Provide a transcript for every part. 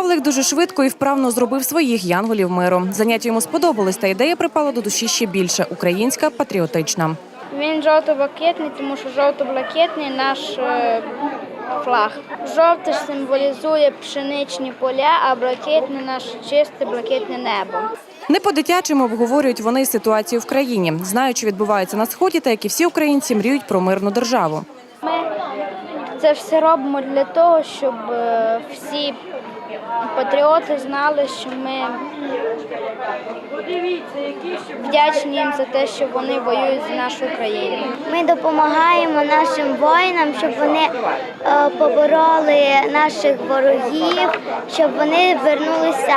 Павлик дуже швидко і вправно зробив своїх янголів миру. Заняття йому сподобалось, та ідея припала до душі ще більше українська, патріотична. Він жовто-блакитний, тому що жовто-блакитний наш е, флаг. Жовте ж символізує пшеничні поля, а блакитне наше чисте блакитне небо. Не по-дитячому обговорюють вони ситуацію в країні. Знають, що відбувається на сході, та як і всі українці мріють про мирну державу. Ми це все робимо для того, щоб е, всі патріоти знали, що ми вдячні їм за те, що вони воюють за нашу країну. Ми допомагаємо нашим воїнам, щоб вони е, побороли наших ворогів, щоб вони вернулися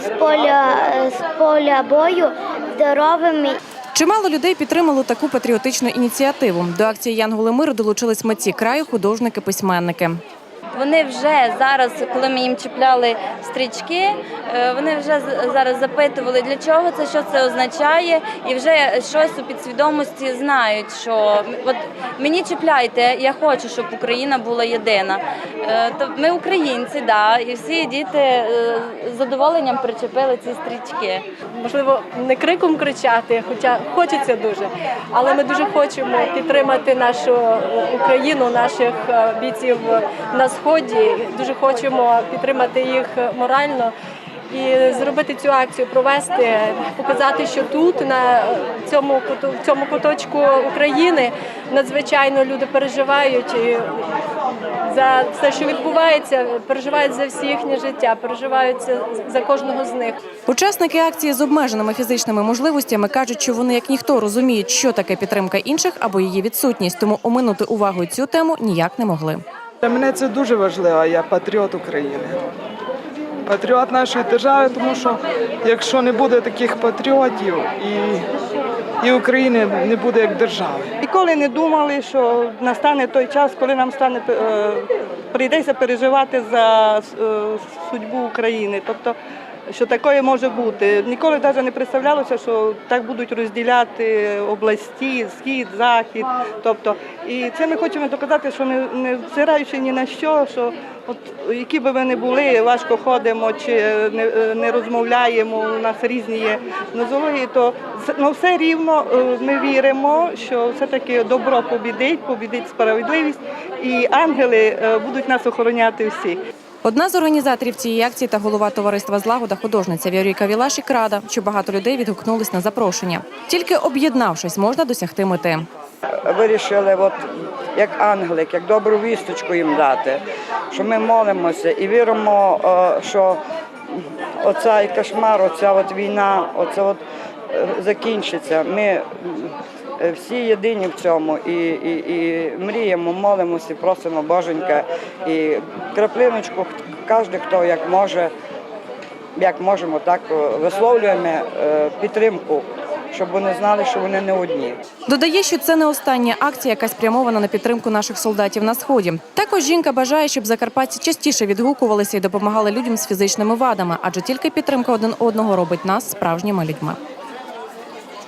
з поля, е, з поля бою здоровими Чимало людей підтримало таку патріотичну ініціативу. До акції Янголи миру долучились митці краю, художники, письменники. Вони вже зараз, коли ми їм чіпляли стрічки, е, вони вже зараз запитували, для чого це, що це означає, і вже щось у підсвідомості знають, що от мені чіпляйте, я хочу, щоб Україна була єдина. Е, То ми українці, да, і всі діти е, з задоволенням причепили ці стрічки. можливо, не криком кричати, хоча хочеться дуже, але ми дуже хочемо підтримати нашу Україну, наших бійців на сході. Дуже хочемо підтримати їх морально. І зробити цю акцію, провести, показати, що тут, на цьому в цьому куточку України, надзвичайно люди переживають і за все, що відбувається, переживають за всі їхнє життя, переживають за- кожного з них. Учасники акції з обмеженими фізичними можливостями кажуть, що вони як ніхто розуміють, що таке підтримка інших або її відсутність, тому оминути увагою цю тему ніяк не могли. Для мене це дуже важливо. Я патріот України. Патріот нашої держави, тому що якщо не буде таких патріотів, і, і України не буде як держави. Ніколи не думали, що настане той час, коли нам стане е, прийдеться переживати за е, судьбу України. Тобто, що таке може бути. Ніколи навіть не представлялося, що так будуть розділяти області, схід, захід. Тобто, і це ми хочемо доказати, що не, не взираючи ні на що, що от які би ми не були, важко ходимо чи не, не розмовляємо, у нас різні є нозології, то з- ну, все рівно е, ми віримо, що все-таки добро побідить, побідить справедливість, і ангели е, будуть нас охороняти всіх. Одна з організаторів цієї акції та голова товариства Злагода художниця Віоріка Вілашік рада, що багато людей відгукнулись на запрошення. Тільки об'єднавшись, можна досягти мети. вирішили, от, як ангелик, як добру вісточку їм дати, що ми молимося і віримо, е, що оцей кошмар, оця от війна, оце от закінчиться. Ми всі єдині в цьому і, і, і мріємо, молимося, просимо Боженька і краплиночку, кожен, хто як може, як можемо, так е, висловлюємо е, підтримку, щоб вони знали, що вони не одні. Додає, що це не остання акція, яка спрямована на підтримку наших солдатів на сході. Також жінка бажає, щоб закарпатці частіше відгукувалися і допомагали людям з фізичними вадами, адже тільки підтримка один одного робить нас справжніми людьми.